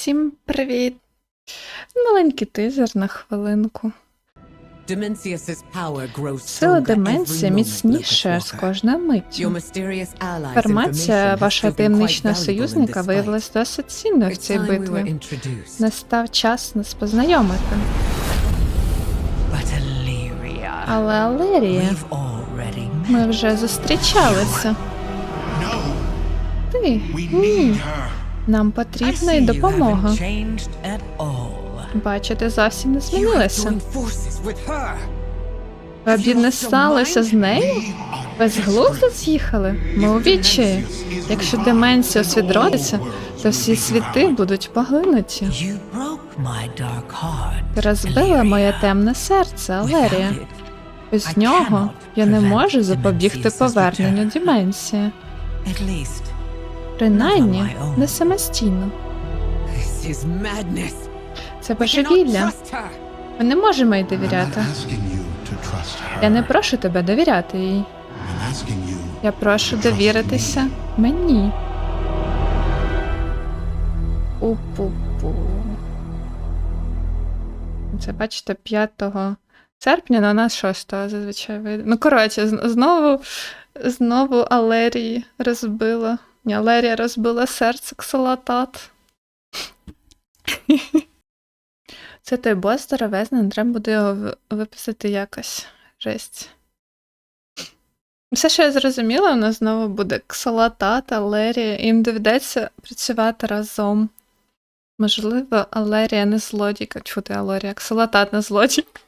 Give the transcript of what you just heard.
Всім привіт! Маленький тизер на хвилинку. Сила деменція міцніше з кожною миттю. Інформація вашого таємничного союзника виявилась досить цінною в цій битві. Настав час нас познайомити. Але Алерія, ми вже зустрічалися. Ти ні. Нам потрібна й допомога. Бачу, ти зовсім не змінилася. Ви об'єдналися з нею? Ви з глузду з'їхали? Ми у відчаї. Якщо деменція освідродиться, то всі світи будуть поглинуті. Ти розбила моє темне серце, Алерія. Без нього я не можу запобігти поверненню деменції. Принаймні, не самостійно. Це божевілля. Ми не можемо їй довіряти. Я не прошу тебе довіряти їй. Я прошу довіритися мені. У-пу-пу. Це бачите, 5 серпня на нас 6 зазвичай вийде. Ну, коротше, знову, знову Алерії розбила. Ні, Алерія розбила серце ксалатат. Це той бос здоровезний, треба буде його виписати якось. Жесть. Все, що я зрозуміла, у нас знову буде ксалатат, Алерія, і їм доведеться працювати разом. Можливо, Алерія не злодійка. Чути Алерія, ксалатат не злодійка.